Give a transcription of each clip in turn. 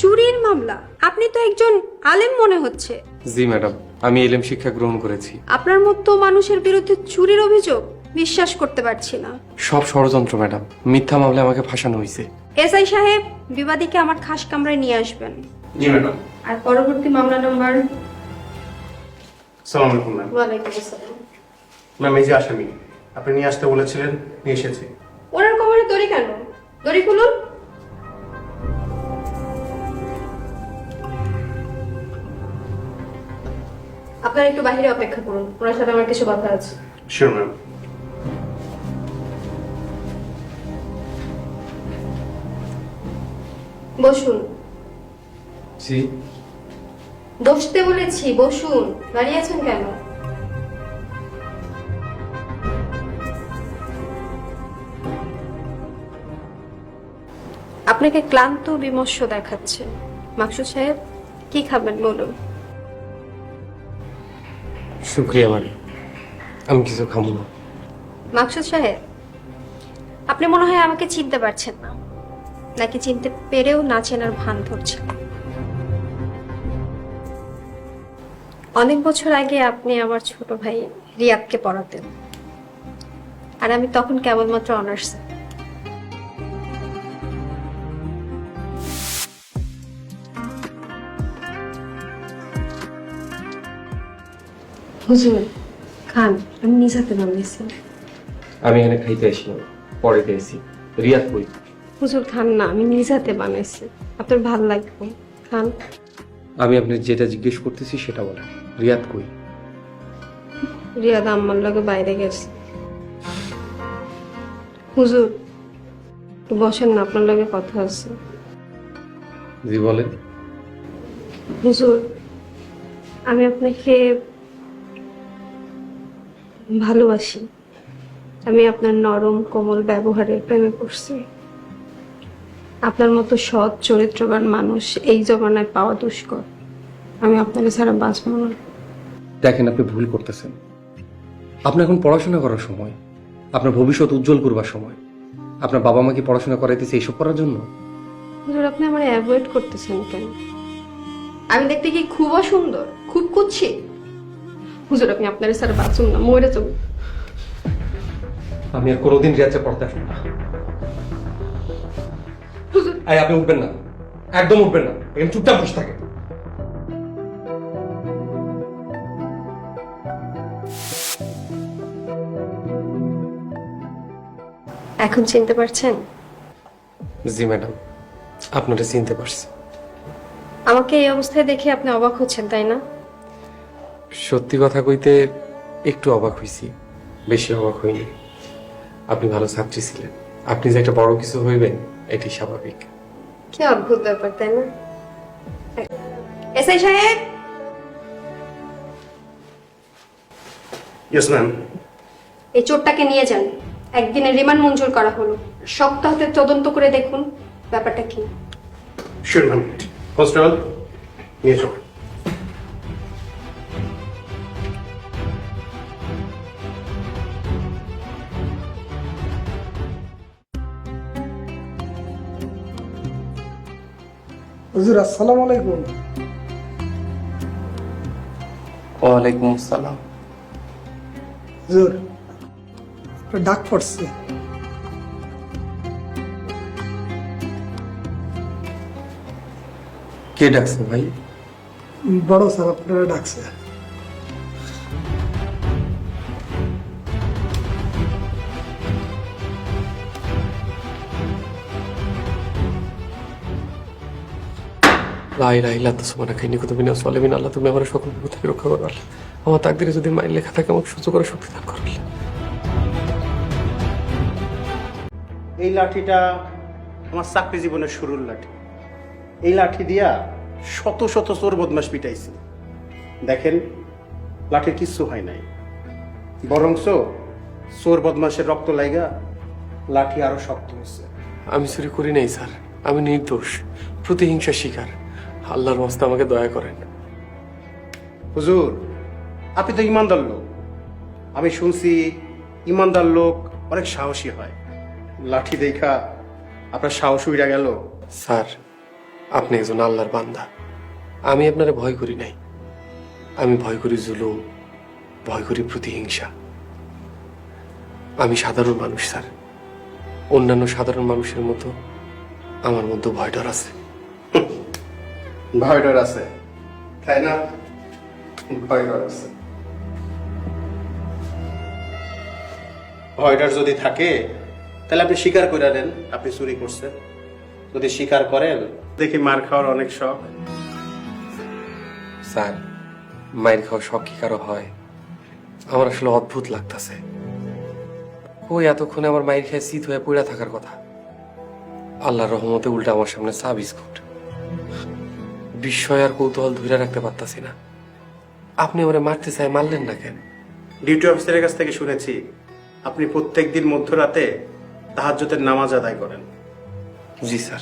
চুরির মামলা। আপনি তো একজন আলেম মনে হচ্ছে। জি ম্যাডাম। আমি এলএম শিক্ষা গ্রহণ করেছি। আপনার মতো মানুষের বিরুদ্ধে চুরির অভিযোগ বিশ্বাস করতে পারছি না। সব ষড়যন্ত্র ম্যাডাম। মিথ্যা মামলায় আমাকে ফাঁসানো হয়েছে। এসআই সাহেব বিবাদীকে আমার খাস কামরায় নিয়ে আসবেন। জি ম্যাডাম। আর পরবর্তী মামলা নাম্বার? সালাম আলাইকুম ম্যাম। ওয়ালাইকুম আসসালাম। ম্যাম এই যে আসামি আপনি নিয়ে আসতে বলেছিলেন নিয়ে এসেছি। ওনার কোমরে দড়ি কেন? দড়ি খুলুন। আপনারা একটু বাইরে অপেক্ষা করুন। ওনার সাথে আমার কিছু কথা আছে। শিওর ম্যাম বসুন। জি বসতে বলেছি বসুন। দাঁড়িয়ে আছেন কেন? আপনাকে ক্লান্ত বিমর্ষ দেখাচ্ছে। মাকসুদ সাহেব কি খাবেন বলুন? ম্যাডাম আমি কিছু খাব না। মাকসুদ সাহেব, আপনি মনে হয় আমাকে চিনতে পারছেন না। নাকি চিনতে পেরেও না চেনার ভান ধরছেন অনেক বছর আগে আপনি আমার ছোট ভাই রিয়াদকে পড়াতেন। আর আমি তখন কেবলমাত্র অনার্স। হুজুর খান আমি নিজ হাতে বানিয়েছি আমি এখানে খাইতে আসি না পরে পেয়েছি রিয়াদ কই হুজুর খান না আমি নিজ হাতে বানাইছি। আপনার ভালো লাগবে খান। আমি আপনার যেটা জিজ্ঞেস করতেছি সেটা বলেন। রিয়াদ কই? রিয়াদ আম্মার লগে বাইরে গেছে। হুজুর একটু বসেন না আপনার লগে কথা আছে। জি বলেন। হুজুর আমি আপনাকে ভালোবাসি। আমি আপনার নরম কোমল ব্যবহারের প্রেমে পড়ছি। আপনার মতো সৎ চরিত্রবান মানুষ এই জমানায় পাওয়া দুষ্কর। আমি আপনাকে ছাড়া বাঁচব না। দেখেন আপনি ভুল করতেছেন। আপনার এখন পড়াশোনা করার সময় আপনার ভবিষ্যৎ উজ্জ্বল করবার সময় আপনার বাবা মা কি পড়াশোনা করাইতেছে এইসব করার জন্য? হুজুর আপনি আমার অ্যাভয়েড করতেছেন কেন? আমি দেখতে কি খুব সুন্দর খুব কুচ্ছি হুজুর আপনি আপনার স্যার বাঁচুন না মরে যাব। আমি আর কোনোদিন রিয়াজে পড়তে আসব না। হুজুর। এই আপনি উঠবেন না। একদম উঠবেন না। চুপচাপ বসে থাকে এখন চিনতে পারছেন? জি ম্যাডাম। আপনারা চিনতে পারছি আমাকে এই অবস্থায় দেখে আপনি অবাক হচ্ছেন তাই না? সত্যি কথা কইতে একটু অবাক হইছি। বেশি অবাক হইনি। আপনি ভালো ছাত্রী ছিলেন। আপনি যে একটা বড় কিছু হইবেন এটি স্বাভাবিক। কি অদ্ভুত ব্যাপার তাই না? এসআই সাহেব! ইয়েস ম্যাম এই চোরটাকে নিয়ে যান। একদিনের রিমান্ড মঞ্জুর করা হলো। সপ্তাহ হতে তদন্ত করে দেখুন ব্যাপারটা কি। শিওর ম্যাম কনস্টেবল নিয়ে চল হুজুর আসসালামু আলাইকুম। ওয়ালাইকুম আসসালাম। হুজুর ডাক পড়ছে। কে ডাকছে ভাই? বড় স্যার আপনারা ডাকছে লাই লাই লাত্তা সুমানা খাইনি কত বিনা সালেমিন আল্লাহ তুমি আমার সকল বিপদ থেকে রক্ষা করো আল্লাহ। আমার তাকদিরে যদি মাইল লেখা থাকে আমাকে সুযোগ করে শক্তি দান করো এই লাঠিটা আমার চাকরি জীবনের শুরুর লাঠি। এই লাঠি দিয়া শত শত চোর বদমাস পিটাইছি। দেখেন লাঠির কিচ্ছু হয় নাই। বরংস চোর বদমাসের রক্ত লাইগা লাঠি আরও শক্ত হয়েছে আমি চুরি করি নাই স্যার। আমি নির্দোষ প্রতিহিংসা শিকার। আল্লাহর মস্তে আমাকে দয়া করেন। হুজুর আপনি তো ইমানদার লোক। আমি শুনছি ইমানদার লোক অনেক সাহসী হয়। লাঠি দেখা আপনার সাহস উইরা গেল। স্যার আপনি একজন আল্লাহর বান্দা। আমি আপনারে ভয় করি নাই। আমি ভয় করি জুলুম ভয় করি প্রতিহিংসা। আমি সাধারণ মানুষ স্যার। অন্যান্য সাধারণ মানুষের মতো আমার মধ্যে ভয় ডর আছে। ভয় ডর আছে। তাই না? ভয় ডর আছে। ভয় ডর যদি থাকে, তাহলে আপনি স্বীকার করে নেন, আপনি চুরি করছেন। যদি স্বীকার করেন, দেখি মার খাওয়ার অনেক শখ। স্যার, মায়ের খাওয়া শখ কি কারও হয়? আমার আসলে অদ্ভুত লাগতাছে। ওই এতক্ষণে আমার মায়ের খেয়ে শীত হয়ে পড়ে থাকার কথা? আল্লাহর রহমতে উল্টা আমার সামনে চা বিস্কুট বিস্ময় আর কৌতূহল ধরে রাখতে পারতাছি না। আপনি আমারে মারতে চাই মারলেন না কেন? ডিউটি অফিসারের কাছ থেকে শুনেছি আপনি প্রত্যেক দিন মধ্যরাতে তাহাজ্জুদের নামাজ আদায় করেন। জি স্যার।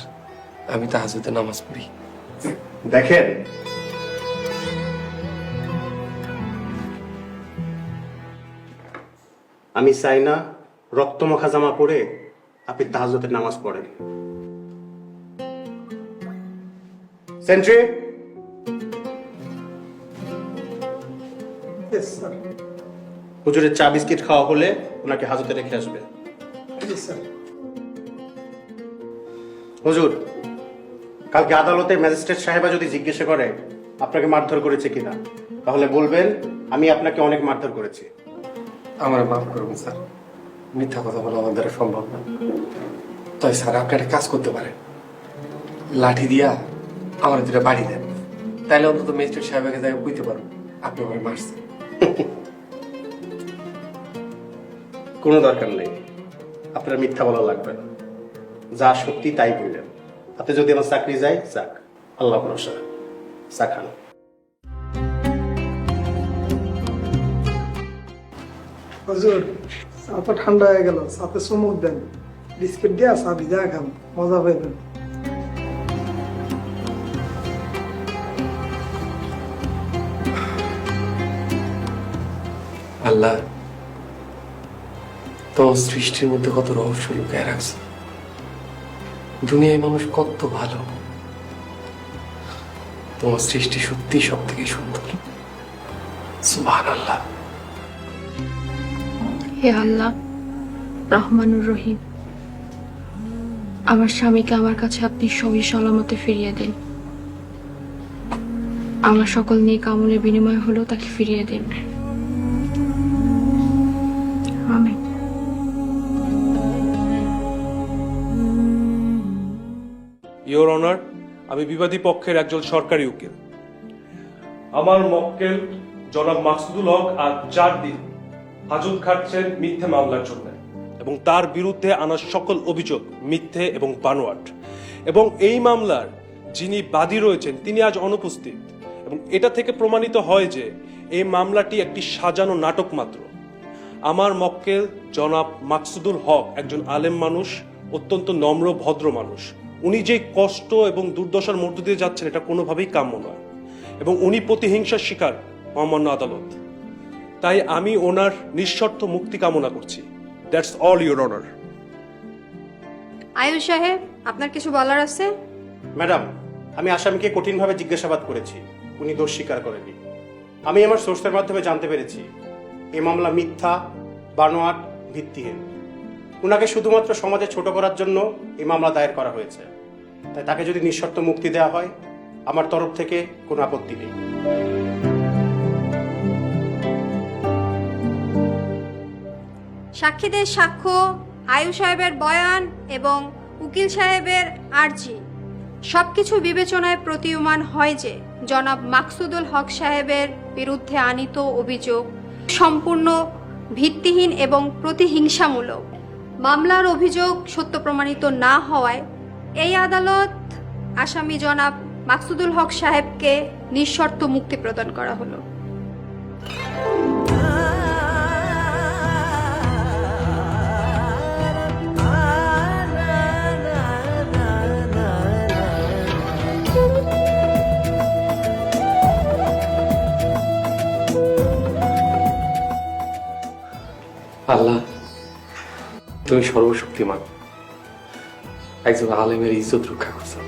আমি তাহাজুতে নামাজ পড়ি। দেখেন। আমি চাই না রক্তমাখা জামা পরে আপনি তাহাজতের নামাজ পড়েন। সেন্ট্রি হুজুরের চা বিস্কিট খাওয়া হলে ওনাকে হাজতে রেখে আসবে। হুজুর কালকে আদালতে ম্যাজিস্ট্রেট সাহেবা যদি জিজ্ঞাসা করে আপনাকে মারধর করেছে কিনা তাহলে বলবেন আমি আপনাকে অনেক মারধর করেছি। আমার মাফ করুন স্যার। মিথ্যা কথা বলা আমার দ্বারা সম্ভব না। তাই স্যার আপনি একটা কাজ করতে পারেন। লাঠি দিয়া আমার দুটা বাড়ি দেন। তাহলে অন্তত ম্যাজিস্ট্রেট সাহেবের কাছে বুঝতে পারব আপনি আমার মারছেন। কোনো দরকার নেই। আপনার মিথ্যা বলা লাগবে না। যা সত্যি তাই বললেন। তাতে যদি আমার চাকরি যায় যাক। আল্লাহ ভরসা। চা খান। হুজুর চা তো ঠান্ডা হয়ে গেল। সাথে চুমুক দেন। বিস্কিট দিয়া চা ভিজা খান মজা পাইবেন। আল্লাহ তোমার সৃষ্টির মধ্যে কত রহস্য লুকায় রাখছে। দুনিয়ায় মানুষ কত ভালো। তোমার সৃষ্টি সত্যি সব থেকে সুন্দর। সুবাহ আল্লাহ হে আল্লাহ, রহমানুর রহিম। আমার স্বামীকে আমার কাছে আপনি সবই সলামতে ফিরিয়ে দিন। আমার সকল নিয়ে কামলের বিনিময় হলেও তাকে ফিরিয়ে দিন। ইওর অনার আমি বিবাদী পক্ষের একজন সরকারি উকিল। আমার মক্কেল জনাব মাকসুদুল হক আজ চার দিন হাজত খাটছেন মিথ্যে মামলার জন্য এবং তার বিরুদ্ধে আনা সকল অভিযোগ মিথ্যে এবং বানোয়াট। এবং এই মামলার যিনি বাদী রয়েছেন, তিনি আজ অনুপস্থিত। এবং এটা থেকে প্রমাণিত হয় যে এই মামলাটি একটি সাজানো নাটক মাত্র। আমার মক্কেল জনাব মাকসুদুল হক একজন আলেম মানুষ, অত্যন্ত নম্র, ভদ্র মানুষ। উনি যে কষ্ট এবং দুর্দশার মধ্য দিয়ে যাচ্ছেন এটা কোনোভাবেই কাম্য নয়। এবং উনি প্রতিহিংসার শিকার মহামান্য আদালত। তাই আমি ওনার নিঃশর্ত মুক্তি কামনা করছি। That's all your honour Ayush সাহেব আপনার কিছু বলার আছে? ম্যাডাম আমি আসামিকে কঠিনভাবে জিজ্ঞাসাবাদ করেছি। উনি দোষ স্বীকার করেনি আমি আমার সোর্সের মাধ্যমে জানতে পেরেছি এ মামলা মিথ্যা বানোয়াট ভিত্তিহীন। উনাকে শুধুমাত্র সমাজে ছোট করার জন্য এই মামলা দায়ের করা হয়েছে। তাই তাকে যদি নিঃশর্ত মুক্তি দেওয়া হয়, আমার তরফ থেকে কোনো আপত্তি নেই। সাক্ষীদের সাক্ষ্য আয়ু সাহেবের বয়ান এবং উকিল সাহেবের আর্জি, সবকিছু বিবেচনায় প্রতীয়মান হয় যে, জনাব মাকসুদুল হক সাহেবের বিরুদ্ধে আনিত অভিযোগ সম্পূর্ণ ভিত্তিহীন এবং প্রতিহিংসামূলক। মামলার অভিযোগ সত্য প্রমাণিত না হওয়ায় এই আদালত আসামি জনাব মাকসুদুল হক সাহেবকে নিঃশর্ত মুক্তি প্রদান করা হলো। আল্লাহ। তুমি সর্বশক্তিমান। একজন আলেমের ইজ্জত রক্ষা করছ।